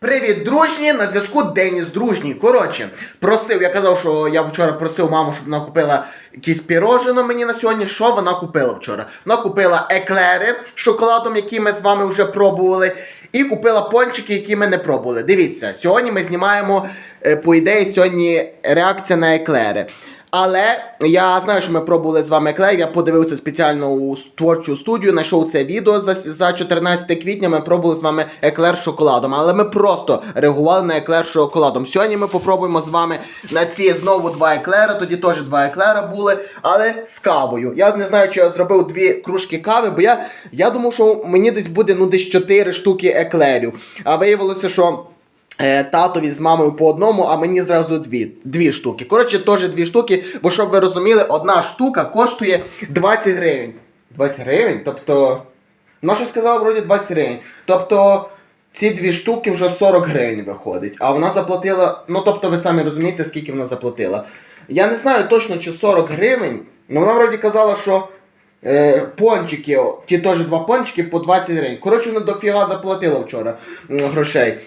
Привіт, дружні! На зв'язку Деніс Дружній. Коротше, просив, я казав, що я вчора просив маму, щоб вона купила якісь пірожино мені на сьогодні. Що вона купила вчора? Вона купила еклери з шоколадом, які ми з вами вже пробували, і купила пончики, які ми не пробували. Дивіться, сьогодні ми знімаємо, е, по ідеї, сьогодні реакція на еклери. Але я знаю, що ми пробували з вами еклер. Я подивився спеціально у творчу студію, знайшов це відео за, за 14 квітня. Ми пробували з вами еклер з шоколадом. Але ми просто реагували на еклер з шоколадом. Сьогодні ми попробуємо з вами на ці знову два еклера. Тоді теж два еклера були, але з кавою. Я не знаю, чи я зробив дві кружки кави, бо я, я думав, що мені десь буде ну десь 4 штуки еклерів. А виявилося, що. Е, Татові з мамою по одному, а мені зразу дві дві штуки. Коротше, теж дві штуки, бо щоб ви розуміли, одна штука коштує 20 гривень. 20 гривень? Тобто. Вона що сказала вроді 20 гривень. Тобто ці дві штуки вже 40 гривень виходить. А вона заплатила. Ну тобто ви самі розумієте, скільки вона заплатила. Я не знаю точно, чи 40 гривень, але вона вроді казала, що. Е, пончики, ті теж два пончики по 20 гривень. Коротше, вона дофіга заплатила вчора грошей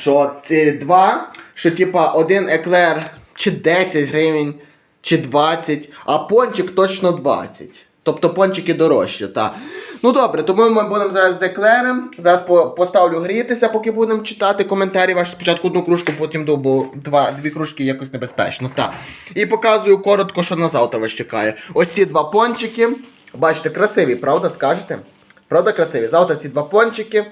що ці два, що типа один еклер чи 10 гривень, чи 20, а пончик точно 20. Тобто пончики дорожчі, так. Ну добре, тому ми будемо зараз з еклером. Зараз по- поставлю грітися, поки будемо читати коментарі ваші. Спочатку одну кружку, потім другу, бо два, дві кружки якось небезпечно. Так. І показую коротко, що на завтра вас чекає. Ось ці два пончики. Бачите, красиві, правда, скажете? Правда, красиві. Завтра ці два пончики.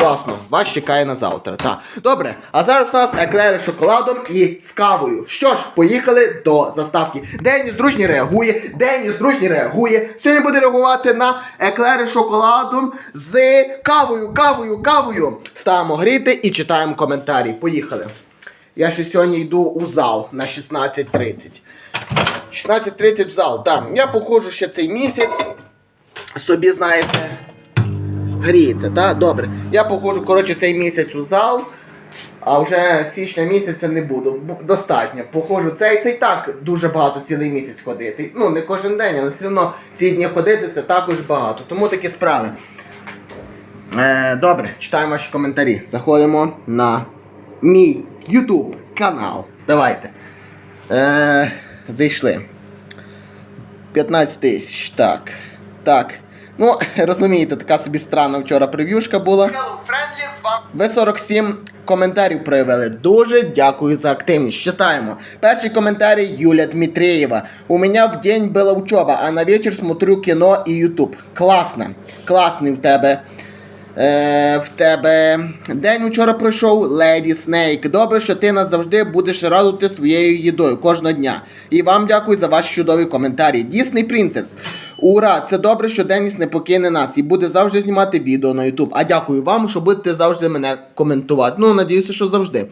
Класно, вас чекає на завтра. Так. Добре, а зараз у нас еклери з шоколадом і з кавою. Що ж, поїхали до заставки. Деніс дружній реагує, Деніс дружній реагує. Сьогодні буде реагувати на еклери з шоколадом з кавою, кавою, кавою. Ставимо гріти і читаємо коментарі. Поїхали. Я ще сьогодні йду у зал на 16.30. 16.30 в зал, так. Я походжу ще цей місяць. Собі, знаєте, гріється, так? Добре. Я походжу, коротше, цей місяць у зал, а вже січня місяця не буду. Достатньо. Походжу цей, цей так дуже багато цілий місяць ходити. Ну, не кожен день, але все одно ці дні ходити це також багато. Тому такі справи. Е, добре, читаємо ваші коментарі. Заходимо на мій YouTube канал. Давайте. Е, зайшли. 15 тисяч. Так. Так. Ну, розумієте, така собі странна вчора прев'юшка була. Ви 47 коментарів проявили. Дуже дякую за активність. Читаємо. Перший коментарій Юля Дмитриєва. У мене в день була учоба, а на вечір смотрю кіно і Ютуб. Класно. Класний в тебе. Е, в тебе день вчора пройшов Леді Снейк. Добре, що ти нас завжди будеш радувати своєю їдою кожного дня. І вам дякую за ваші чудові коментарі. Дійсний Принцес. Ура! Це добре, що Деніс не покине нас і буде завжди знімати відео на YouTube. А дякую вам, що будете завжди мене коментувати. Ну, надіюся, що завжди.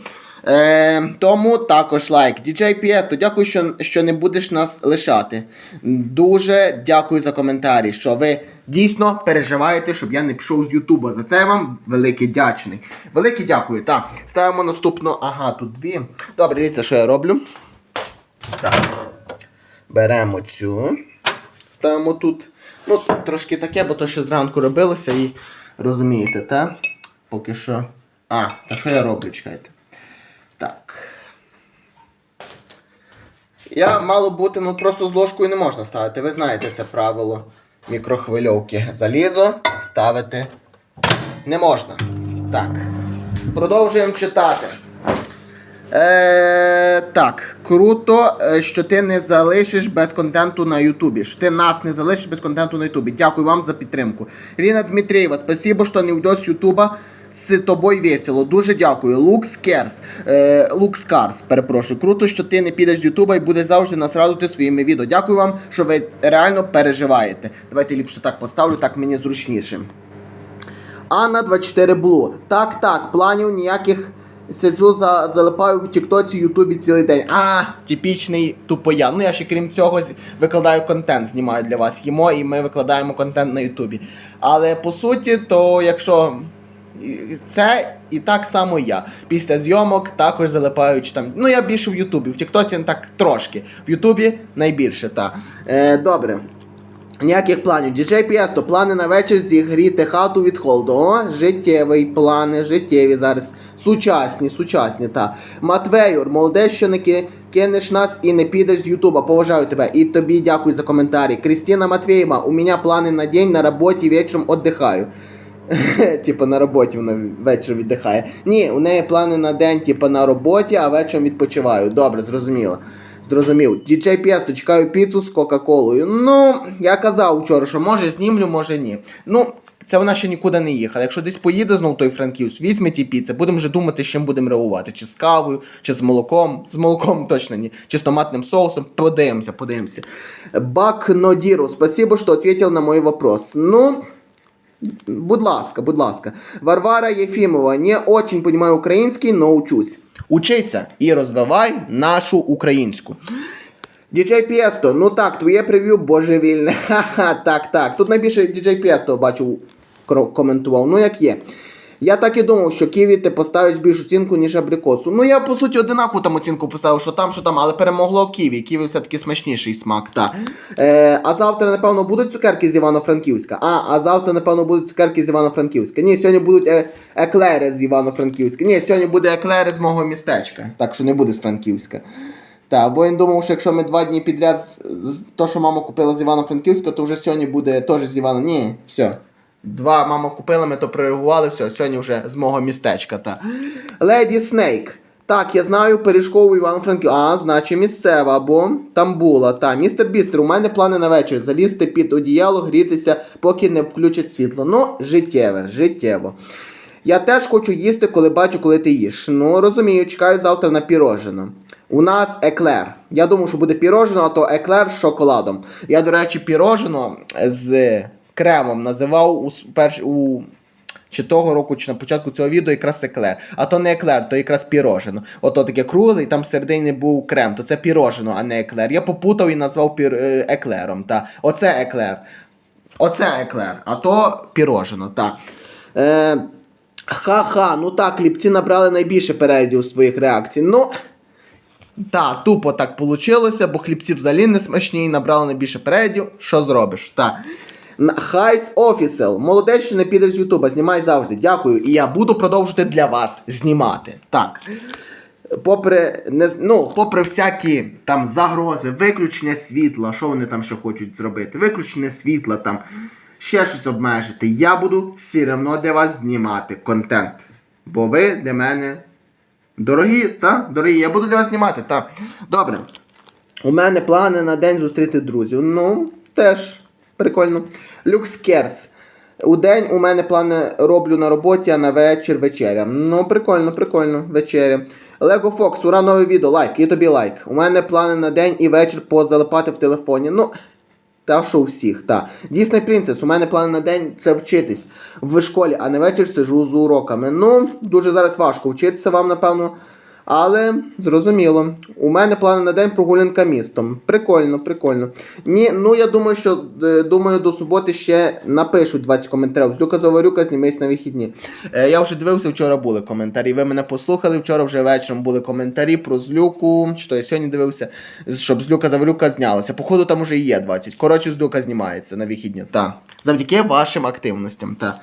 Е, тому також лайк. DJ PS, дякую, що, що не будеш нас лишати. Дуже дякую за коментарі, що ви дійсно переживаєте, щоб я не пішов з Ютуба. За це вам великий дячний. Велике дякую. Так, ставимо наступну. Ага, тут дві. Добре, дивіться, що я роблю. Так. Беремо цю. Ставимо тут. Ну, трошки таке, бо то ще зранку робилося і розумієте, так? Поки що. А, та що я роблю, чекайте. Так. Я мало бути, ну просто з ложкою не можна ставити. Ви знаєте це правило мікрохвильовки. Залізо ставити не можна. Так. Продовжуємо читати. Е, так, круто, е, що ти не залишиш без контенту на Ютубі. Що ти нас не залишиш без контенту на Ютубі. Дякую вам за підтримку. Ріна Дмитрієва, спасибо, що не з Ютуба. З тобою весело. Дуже дякую. Лукс. Е, Карс, перепрошую. Круто, що ти не підеш з Ютуба і будеш завжди нас радувати своїми відео. Дякую вам, що ви реально переживаєте. Давайте ліпше так поставлю, так мені зручніше. Анна 24 Блу. Так, так, планів ніяких. Сиджу за залипаю в Тіктоці, Ютубі цілий день. А, типічний тупоян. Ну я ще крім цього викладаю контент, знімаю для вас. Їмо і ми викладаємо контент на Ютубі. Але по суті, то якщо це і так само я. Після зйомок також залипаючи там. Ну я більше в Ютубі. В Тіктоці так трошки. В Ютубі найбільше, так. Е, добре. Ніяких планів. Діджей Піесто, плани на вечір зігріти хату від холоду. О, життєвий плани, життєві зараз. Сучасні, сучасні, та. Матвеюр, молодець, що не кинеш нас і не підеш з Ютуба. Поважаю тебе. І тобі дякую за коментарі. Крістіна Матвєєва, у мене плани на день, на роботі вечором віддихаю. Типа на роботі вона вечором віддихає. Ні, у неї плани на день, типа на роботі, а вечором відпочиваю. Добре, зрозуміло. Зрозумів. Діджей Пєсто, чекаю піцу з Кока-Колою. Ну, я казав вчора, що може знімлю, може ні. Ну, це вона ще нікуди не їхала. Якщо десь поїде знов той Франківськ, візьме ті піци, будемо вже думати, з чим будемо реагувати. Чи з кавою, чи з молоком. З молоком точно ні. Чи з томатним соусом. Подивимося, подивимося. Бак Нодіру, спасибо, що ответил на мой вопрос. Ну, Будь ласка, будь ласка. Варвара Єфімова, не очень понимаю український, но учусь. Учися і розвивай нашу українську. Діджей Пєсто, ну так, твоє прев'ю божевільне. Ха-ха, так, так. Тут найбільше діджей Пєсто бачу коментував. Ну як є. Я так і думав, що Ківі ти поставиш більшу оцінку, ніж абрикосу. Ну я по суті одинакову там оцінку поставив, що там, що там, але перемогло Ківі. Ківі все-таки смачніший смак, так. Е, а завтра, напевно, будуть цукерки з Івано-Франківська. А, а завтра, напевно, будуть цукерки з Івано-Франківська. Ні, сьогодні будуть е, еклери з Івано-Франківська. Ні, сьогодні буде еклери з мого містечка. Так що не буде з Франківська. Так, бо він думав, що якщо ми два дні підряд то, що мама купила з Івано-Франківська, то вже сьогодні буде теж з Івано. Ні, все. Два мама купила, ми то прореагували, все, сьогодні вже з мого містечка. Та. Леді Снейк. Так, я знаю Пиріжкову Івано Франків. А, значить місцева, бо там була. Та, містер Бістер, у мене плани на вечір. Залізти під одіяло, грітися, поки не включать світло. Ну, життєве, життєво. Я теж хочу їсти, коли бачу, коли ти їш. Ну, розумію, чекаю завтра на пірожино. У нас еклер. Я думав, що буде пірожино, а то еклер з шоколадом. Я, до речі, пірожино з кремом називав у, перш, у чи того року, чи на початку цього відео якраз еклер. А то не еклер, то якраз пірожино. Ото таке кругле, і там всередині був крем, то це пірожино, а не еклер. Я попутав і назвав пір, е, еклером. Та. Оце еклер. Оце еклер, а то пірожино, так. Е, ха-ха, ну так, кліпці набрали найбільше переглядів з твоїх реакцій. Ну. Та, тупо так вийшло, бо хлібці взагалі не смачні і набрали найбільше переглядів. Що зробиш? Так. Хайс Official. Молодець, що не підеш з Ютуба, знімай завжди. Дякую. І я буду продовжувати для вас знімати. Так. Попри, не, ну, попри всякі там загрози, виключення світла, що вони там ще хочуть зробити? Виключення світла, там, ще щось обмежити. Я буду все одно для вас знімати контент. Бо ви для мене дорогі, та? Дорогі, я буду для вас знімати, так. Добре. У мене плани на день зустріти друзів. Ну, теж прикольно. Люкскерс. У день у мене плани роблю на роботі, а на вечір вечеря. Ну, прикольно, прикольно, вечеря. Лего Фокс, ура, нове відео, лайк, і тобі лайк. У мене плани на день і вечір позалипати в телефоні. Ну, та що у всіх, та. Дійсний принцес, у мене плани на день це вчитись в школі, а на вечір сижу з уроками. Ну, дуже зараз важко вчитися вам, напевно. Але зрозуміло, у мене плани на день прогулянка містом. Прикольно, прикольно. Ні, ну я думаю, що е, думаю, до суботи ще напишуть 20 коментарів. Злюка Заварюка, знімись на вихідні. Е, я вже дивився, вчора були коментарі. Ви мене послухали. Вчора вже вечором були коментарі про злюку. Що я сьогодні дивився, щоб злюка Заварюка знялася. Походу, там уже є 20. Коротше, злюка знімається на вихідні. Так. Завдяки вашим активностям. Так.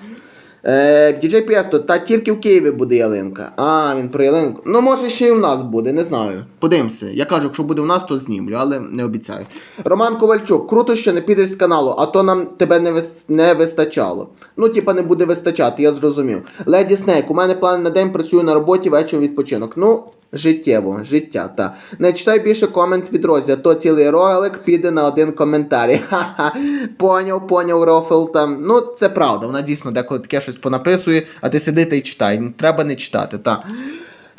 Е, DJ Пєсто, та тільки в Києві буде ялинка. А, він про ялинку. Ну, може, ще й в нас буде, не знаю. Подивимося. Я кажу, якщо буде в нас, то знімлю, але не обіцяю. Роман Ковальчук, круто, що не підеш з каналу, а то нам тебе не, вис... не вистачало. Ну, типа, не буде вистачати, я зрозумів. Леді Снейк, у мене плани на день працюю на роботі, вечір відпочинок. Ну, життєво, життя, та. Не читай більше комент від Розі, то цілий ролик піде на один коментарі. Ха-ха. Поняв, поняв, Рофл там. Ну, це правда, вона дійсно деколи таке щось понаписує, а ти сиди та й читай. Треба не читати, так.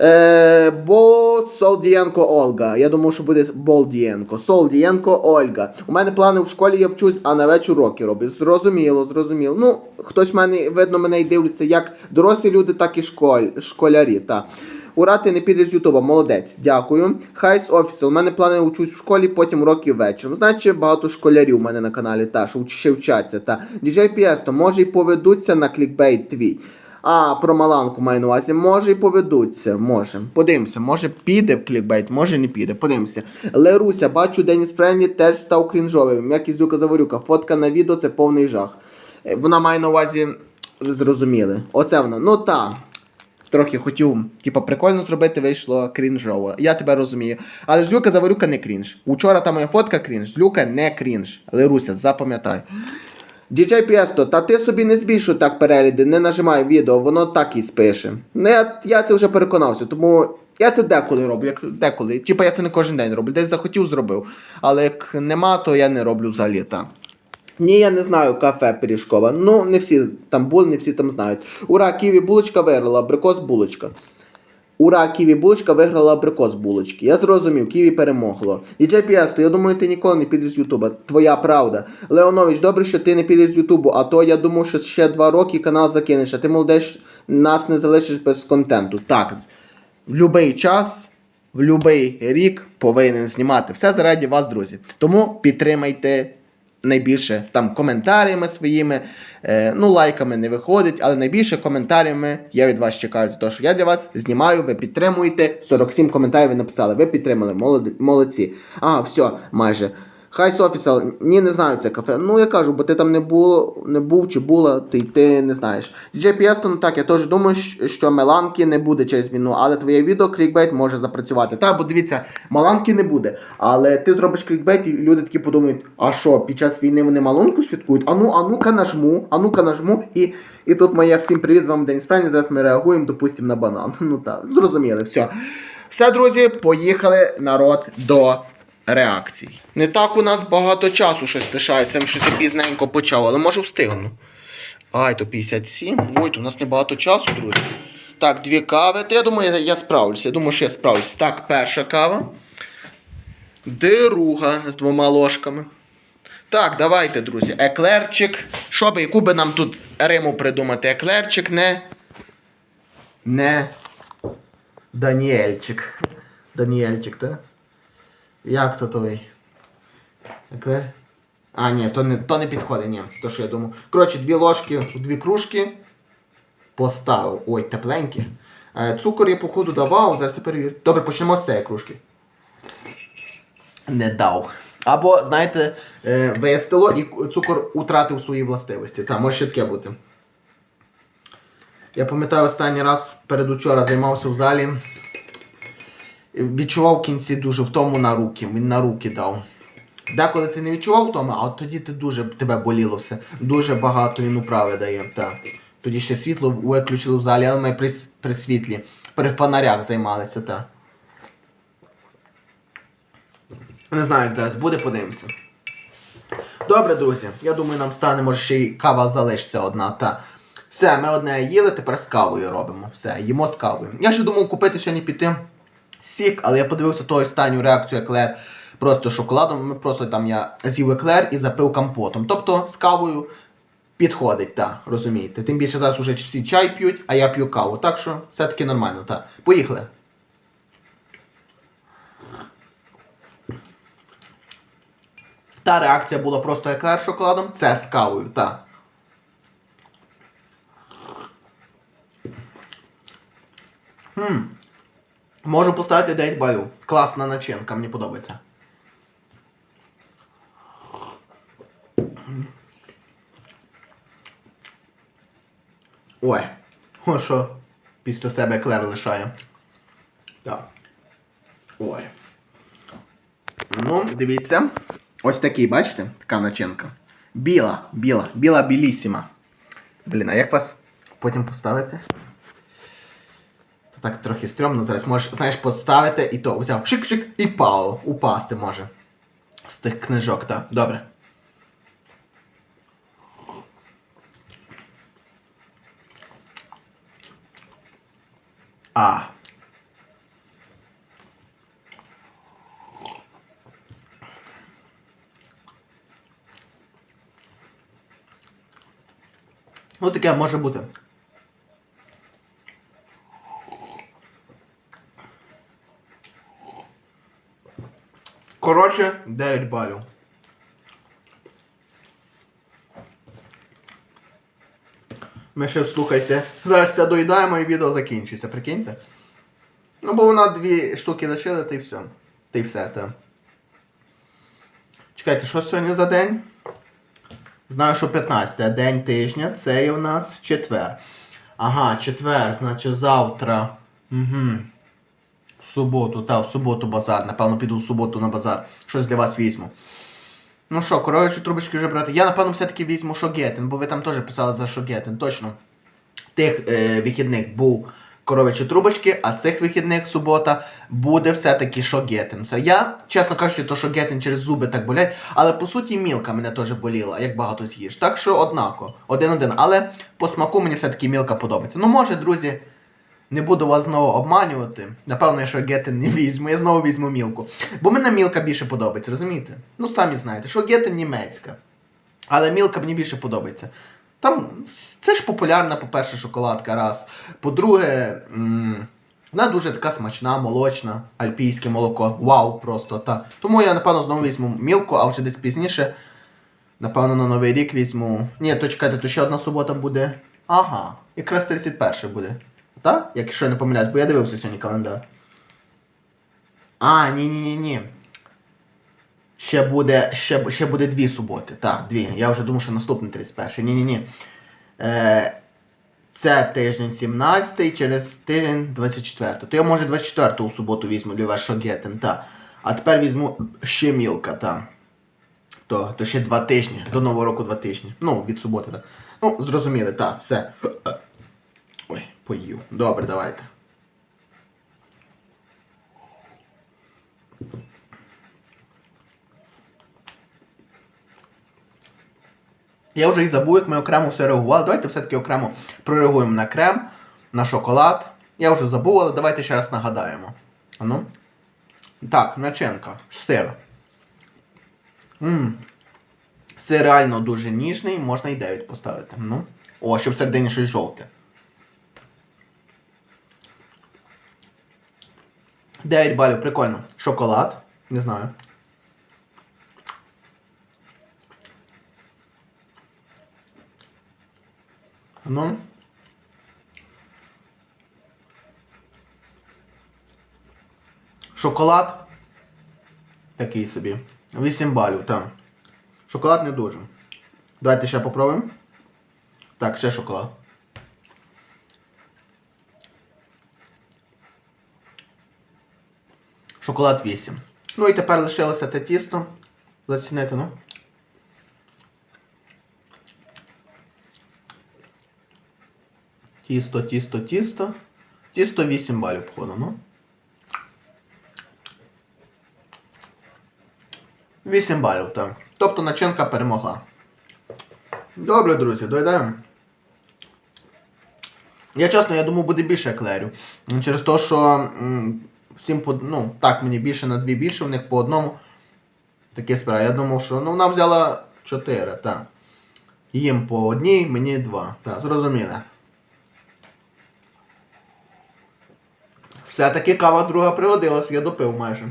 Е, бо Солдієнко Ольга. Я думав, що буде Болдієнко. Солдієнко Ольга. У мене плани в школі я вчусь, а на вечір уроки роблю. Зрозуміло, зрозуміло. Ну, хтось в мене, видно, мене й дивляться як дорослі люди, так і школь, школярі. Та. Ура, ти не підеш з Ютуба, молодець, дякую. Хайс Офісел. У мене плани учусь в школі, потім уроки вечором. Значить, багато школярів у мене на каналі, та, що ще вчаться. Та. DJ Піесто, може й поведуться на клікбейт твій. А, про Маланку маю на увазі. Може і поведуться. Може. Подивимося, може піде в клікбейт, може не піде. Подивимося. Леруся, бачу, Деніс Френлі теж став крінжовим. Як іздюка Заворюка. Фотка на відео це повний жах. Е, Вона має на увазі. Зрозуміли. Оце вона. Ну та. Трохи хотів, типа, прикольно зробити, вийшло крінжово. Я тебе розумію. Але злюка Заворюка не крінж. Учора та моя фотка крінж, злюка не крінж. Леруся, запам'ятай. DJ Піесто, та ти собі не збільшуй так перегляди, не нажимай відео, воно так і спише. Ну я, я це вже переконався, тому я це деколи роблю, як деколи. Типа я це не кожен день роблю. Десь захотів, зробив. Але як нема, то я не роблю взагалі так. Ні, я не знаю кафе Пиріжкова. Ну, не всі там були, не всі там знають. Ура, Ківі булочка виграла, абрикос булочка. Ура, Ківі булочка виграла абрикос булочки. Я зрозумів, Ківі перемогло. І Піасто, я думаю, ти ніколи не підеш з Ютуба. Твоя правда. Леонович, добре, що ти не підеш з Ютубу, а то я думав, що ще два роки канал закинеш, а ти молодець, нас не залишиш без контенту. Так, в будь-який час, в будь-який рік повинен знімати. Все заради вас, друзі. Тому підтримайте найбільше там коментарями своїми. Е, ну, лайками не виходить, але найбільше коментарями я від вас чекаю за те, що я для вас знімаю, ви підтримуєте. 47 коментарів ви написали. Ви підтримали, молодці. А, все, майже. Хай Софісал, ні, не знаю це кафе. Ну я кажу, бо ти там не був, не був чи була, ти, ти не знаєш. DJ ну так, я теж думаю, що Меланки не буде через війну, але твоє відео клікбейт може запрацювати. Так, бо дивіться, Маланки не буде. Але ти зробиш клікбейт, і люди такі подумають, а що, під час війни вони малонку святкують? А ну, а ну-ка нажму, а ну-ка нажму. І, і тут моє всім привіт, з вами День Спрені, зараз ми реагуємо, допустимо, на банан. Ну так, зрозуміли, все. Все, друзі, поїхали народ до реакцій. Не так у нас багато часу щось лишається, щось я пізненько почав, але може встигну. Ай, то 57. Ой, то у нас не багато часу, друзі. Так, дві кави. То я думаю, я справлюся. Я думаю, що я справлюся. Так, перша кава. Друга з двома ложками. Так, давайте, друзі. Еклерчик. Що би, яку би нам тут Риму придумати? Еклерчик, не. Не. Даніельчик. Даніельчик, так? Як то той? Еклер? А, ні, то не, то не підходить, ні. То що я думав. Коротше, дві ложки у дві кружки. Поставив. Ой, тепленькі. Е, цукор я, походу, давав, зараз ти перевір. Добре, почнемо з цієї кружки. Не дав. Або, знаєте, е, вистило і цукор утратив свої властивості. Та, може ще таке бути. Я пам'ятаю, останній раз передучора займався в залі. Відчував в кінці дуже втому на руки. Він на руки дав. Деколи ти не відчував втому, а от тоді ти дуже тебе боліло все. Дуже багато він управи дає. Так. Тоді ще світло виключили в залі, але ми при, при світлі, при фонарях займалися, так. Не знаю, як зараз буде, подивимося. Добре, друзі. Я думаю, нам стане, може, ще й кава залишиться одна. Та. Все, ми одне їли, тепер з кавою робимо. Все, їмо з кавою. Я ще думав купити сьогодні піти сік, але я подивився ту останню реакцію еклер просто шоколадом. Просто там я з'їв еклер і запив компотом. Тобто з кавою підходить, так, розумієте. Тим більше зараз уже всі чай п'ють, а я п'ю каву. Так що все-таки нормально, так. Поїхали. Та реакція була просто еклер шоколадом, це з кавою, так. Хм. Можу поставити 9 балів. Класна начинка, мені подобається. Ой, о що після себе еклер лишає. Так. Ой. Ну, дивіться. Ось такий, бачите? Така начинка. Біла, біла, біла білісіма. Блін, а як вас потім поставити? Так трохи стрьомно. Зараз можеш, знаєш, поставити і то взяв шик-шик і пало. Упасти може. З тих книжок, так. Добре. А. Ну таке може бути. Коротше, 9 балів. Ми ще слухайте. Зараз це доїдаємо і відео закінчується, прикиньте. Ну, бо вона дві штуки лишили, та й все. Та й все, та. Чекайте, що сьогодні за день? Знаю, що 15, а день тижня це є у нас четвер. Ага, четвер, значить завтра. Угу. Суботу, та, в суботу базар. Напевно, піду в суботу на базар. Щось для вас візьму. Ну що, коров'ячі трубочки вже брати. Я, напевно, все-таки візьму шогетин, бо ви там теж писали за шогетин, точно. Тих е, вихідних був коров'ячі трубочки, а цих вихідних субота буде все-таки шогетин. Я, чесно кажучи, то шогетин через зуби так болять, але по суті мілка мене теж боліла, як багато з'їш. Так що однако, один-один. Але по смаку мені все-таки мілка подобається. Ну, може, друзі. Не буду вас знову обманювати. Напевно, я шогетин не візьму, я знову візьму мілку. Бо мене мілка більше подобається, розумієте? Ну, самі знаєте, шогетин німецька. Але мілка мені більше подобається. Там це ж популярна, по-перше, шоколадка, раз. По-друге, вона дуже така смачна, молочна, альпійське молоко. Вау, просто та. Тому я, напевно, знову візьму мілку, а вже десь пізніше. Напевно, на Новий рік візьму. Ні, то чекайте, то ще одна субота буде. Ага, якраз 31 буде. Так? Якщо я не помиляюсь, бо я дивився сьогодні календар. А, ні, ні. Ще буде, ще, ще буде дві суботи. Так, дві. Я вже думав, що наступний 31. Ні, ні, ні. Е, це тиждень 17, через тиждень 24. То я може 24 у суботу візьму для вас шогетин, та. А тепер візьму ще мілка, та. То, то ще два тижні. До Нового року два тижні. Ну, від суботи, так. Ну, зрозуміли, так, все. Поїв. Добре, давайте. Я вже і забув, як ми окремо все реагували. Давайте все-таки окремо прореагуємо на крем, на шоколад. Я вже забув, але давайте ще раз нагадаємо. Ану. Так, начинка. Сир. Мм. Сир реально дуже ніжний, можна і 9 поставити. Ну. О, щоб всередині щось жовте. 9 балів, прикольно. Шоколад. Не знаю. Ну. Шоколад. Такий собі. 8 балів, так. Шоколад не дуже. Давайте ще попробуємо. Так, ще шоколад. Шоколад 8. Ну і тепер лишилося це тісто. Зацінити, ну. Тісто, тісто, тісто. Тісто 8 балів походу, ну. 8 балів, так. Тобто начинка перемогла. Добре, друзі, доїдаємо. Я чесно, я думав, буде більше еклерів. Через те, що всім по. Ну, так, мені більше на дві більше, в них по одному. Таке справа. Я думав, що ну, вона взяла 4, так. Їм по одній, мені два. Так, зрозуміло. Все-таки кава друга пригодилась, я допив майже.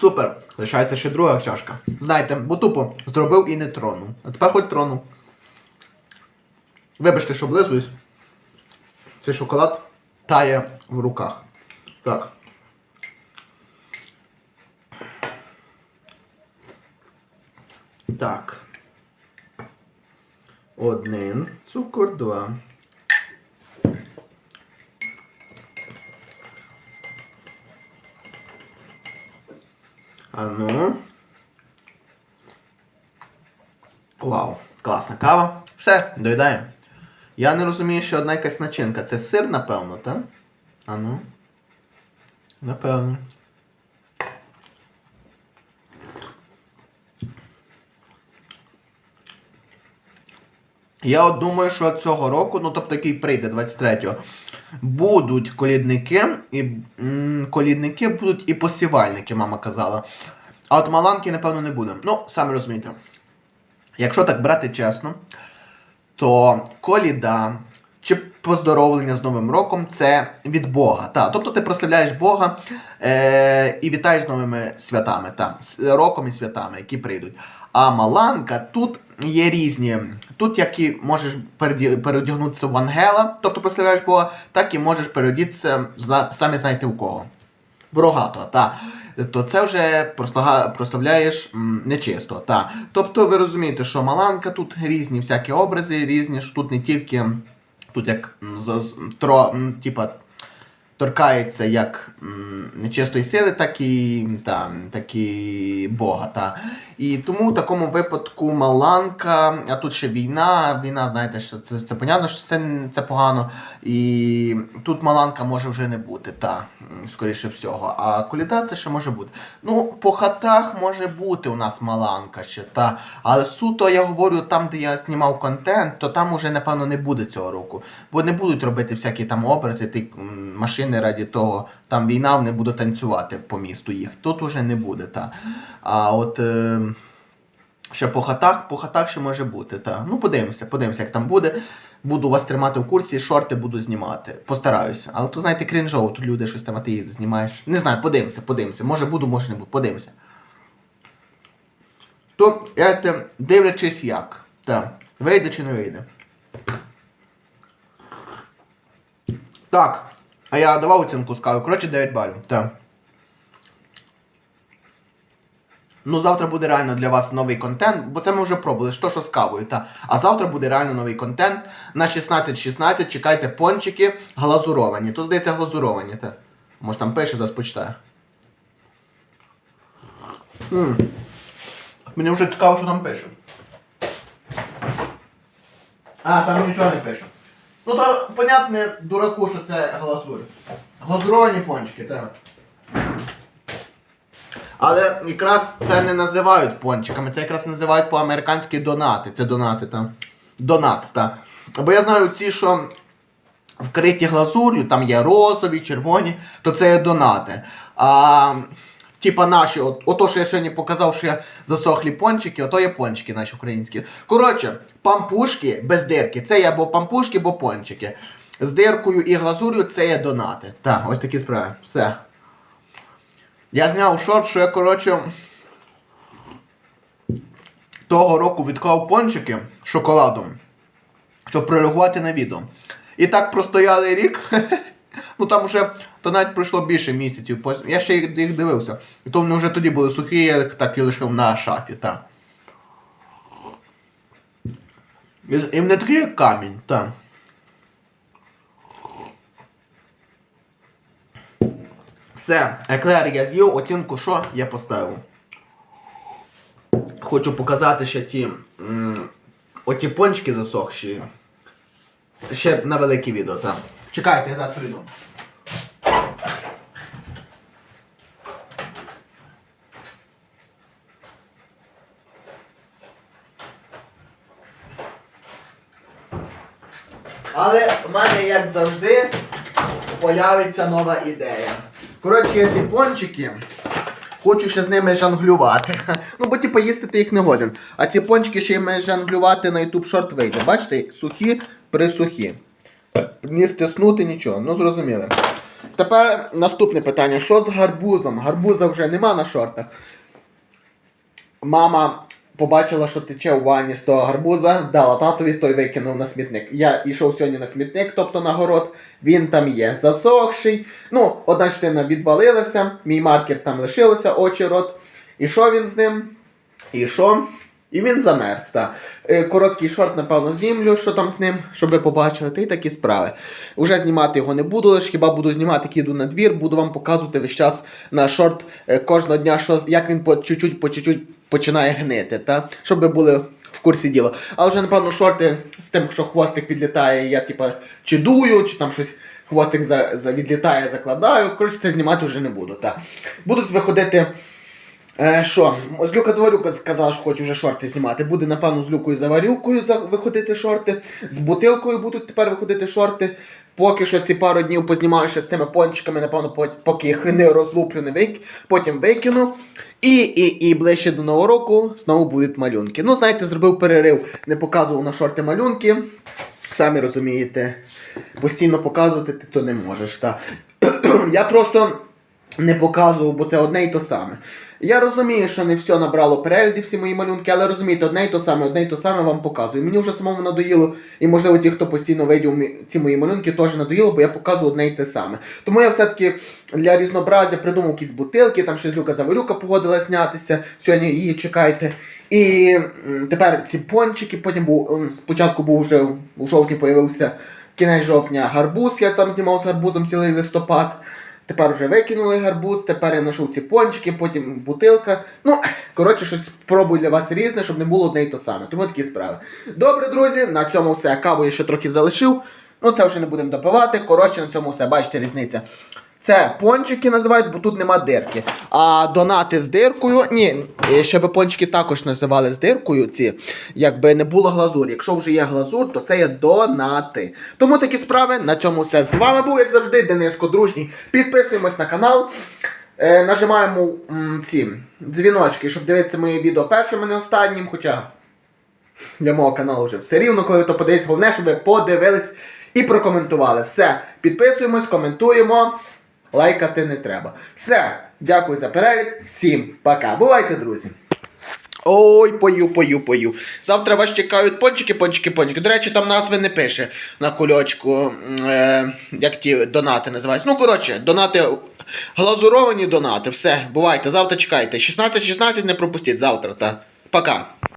Супер. Лишається ще друга чашка. Знаєте, бо тупо зробив і не тронув. А тепер хоч тронув. Вибачте, що облизуюсь. Цей шоколад тає в руках. Так. Так. Один цукор, два. А ну. Вау, класна кава. Все, доїдаємо. Я не розумію, що одна якась начинка. Це сир, напевно, так? А ну. Напевно. Я от думаю, що цього року, ну тобто який прийде 23-го, будуть колідники, і м, колідники будуть і посівальники, мама казала. А от маланки, напевно, не буде. Ну, самі розумієте. Якщо так брати чесно, то коліда чи поздоровлення з Новим роком це від Бога. Та. Тобто ти прославляєш Бога е- і вітаєш з новими святами, та, з роком і святами, які прийдуть. А маланка тут є різні. Тут як і можеш переодягнутися в ангела, тобто прославляєш Бога, так і можеш переодітися самі знаєте в кого. В рогатого, так. То це вже прославляєш нечисто. Та. Тобто ви розумієте, що маланка тут різні всякі образи, різні ж тут не тільки тут як з, тро, тіпа, торкається як нечистої сили, так і, та, так і Бога. Та. І тому в такому випадку Маланка, а тут ще війна, війна, знаєте, що це, це понятно, що це, це погано. І тут Маланка може вже не бути, та, скоріше всього. А коліда це ще може бути. Ну, по хатах може бути у нас Маланка ще, та. Але суто я говорю, там, де я знімав контент, то там уже, напевно, не буде цього року. Бо не будуть робити всякі там образи, ті машини раді того, там війна, вони будуть танцювати по місту їх. Тут уже не буде, та. А от. Ще по хатах, по хатах ще може бути, та. Ну, подивимося, подивимося, як там буде. Буду вас тримати в курсі, шорти буду знімати. Постараюся. Але то, знаєте, крінжово, тут люди щось там, а ти знімаєш. Не знаю, подивимося, подивимося. Може буду, може не буду. Подивимося. То, я дивлячись як. Так. Вийде чи не вийде. Так. А я давав оцінку кави. Коротше, 9 балів. Так. Ну, завтра буде реально для вас новий контент, бо це ми вже пробували, що що з кавою. Та. А завтра буде реально новий контент. На 16.16 чекайте пончики глазуровані. Тут, здається, глазуровані. Та. Може там пише, зараз почитаю. Мені вже цікаво, що там пише. А, там нічого не пише. Ну то, понятне, дураку, що це глазур. Глазуровані пончики, так. Але якраз це не називають пончиками, це якраз називають по-американськи донати. Це донати там. Донатс, так. Бо я знаю ці, що вкриті глазур'ю, там є розові, червоні, то це є донати. А типа наші, от, ото, що я сьогодні показав, що я засохлі пончики, ото є пончики наші українські. Коротше, пампушки без дирки, це є або пампушки, або пончики. З диркою і глазур'ю це є донати. Так, ось такі справи. Все. Я зняв шорт, що я, коротше, того року відклав пончики шоколадом, щоб прореагувати на відео. І так простояли рік. Ну там вже то навіть пройшло більше місяців. Я ще їх, дивився. І то вони вже тоді були сухі, я так і лишив на шафі. Так. І, і вони такі як камінь, так. Все, еклер я з'їв, оцінку що я поставив. Хочу показати ще ті. М, оті пончики засохші. Ще на велике відео, так. Чекайте, я зараз прийду. Але в мене, як завжди, появиться нова ідея. Коротше, я ці пончики. Хочу ще з ними жонглювати. Ну, бо типу їсти ти їх не годен. А ці пончики ще й жонглювати на YouTube шорт вийде. Бачите, сухі присухі. Не стиснути нічого, ну зрозуміли. Тепер наступне питання: що з гарбузом? Гарбуза вже нема на шортах. Мама побачила, що тече у ванні з того гарбуза, дала татові, той викинув на смітник. Я йшов сьогодні на смітник, тобто на город, він там є засохший. Ну, одна частина відвалилася, мій маркер там лишилося, очі, рот. І що він з ним? І що? І він замерз. Та. Е, Короткий шорт, напевно, знімлю, що там з ним, щоб ви побачили, та й такі справи. Уже знімати його не буду, лише хіба буду знімати, як їду на двір, буду вам показувати весь час на шорт е, кожного дня, що, як він по чуть-чуть, по чуть-чуть починає гнити, та? щоб ви були в курсі діла. Але вже, напевно, шорти з тим, що хвостик відлітає, я типа чи дую, чи там щось. Хвостик за, за відлітає, закладаю. Коротше, це знімати вже не буду. Та. Будуть виходити Е, що? З Люка Заварюка сказав, що хоче вже шорти знімати. Буде, напевно, з Люкою Заварюкою за- виходити шорти. З бутилкою будуть тепер виходити шорти. Поки що ці пару днів познімаю ще з цими пончиками, напевно, поки їх не розлуплю, не вик... потім викину. І, і, і ближче до Нового року знову будуть малюнки. Ну, знаєте, зробив перерив, не показував на шорти малюнки. Самі розумієте, постійно показувати ти то не можеш. Та. Я просто не показував, бо це одне й то саме. Я розумію, що не все набрало переглядів, всі мої малюнки, але розумієте, одне й то саме, одне й то саме вам показую. Мені вже самому надоїло, і можливо ті, хто постійно видів ці мої малюнки, теж надоїло, бо я показую одне й те саме. Тому я все-таки для різнообразя придумав якісь бутилки, там ще з Люка Заворюка погодила знятися. Сьогодні її чекайте. І тепер ці пончики, потім був спочатку був вже у жовтні появився кінець жовтня гарбуз, я там знімав з гарбузом цілий листопад. Тепер вже викинули гарбуз, тепер я знайшов ці пончики, потім бутилка. Ну, коротше, щось спробую для вас різне, щоб не було одне і то саме. Тому такі справи. Добре, друзі, на цьому все. Каву я ще трохи залишив. Ну, це вже не будемо допивати. Коротше, на цьому все. Бачите, різниця. Це пончики називають, бо тут нема дирки. А донати з диркою. Ні, е, ще би пончики також називали з диркою. Ці, якби не було глазурі. Якщо вже є глазур, то це є донати. Тому такі справи. На цьому все. З вами був, як завжди, Дениско Дружній. Підписуємось на канал. Е, нажимаємо м, ці дзвіночки, щоб дивитися мої відео першим, а не останнім. Хоча для мого каналу вже все рівно, коли ви то подивитесь. Головне, щоб ви подивились і прокоментували. Все, підписуємось, коментуємо. Лайкати не треба. Все, дякую за перегляд. Всім пока. Бувайте, друзі. Ой, пою, пою, пою. Завтра вас чекають пончики, пончики, пончики. До речі, там назви не пише на кульочку, е, як ті донати називаються. Ну, коротше, донати, глазуровані донати. Все, бувайте, завтра чекайте. 16-16 не пропустіть завтра, та. Пока.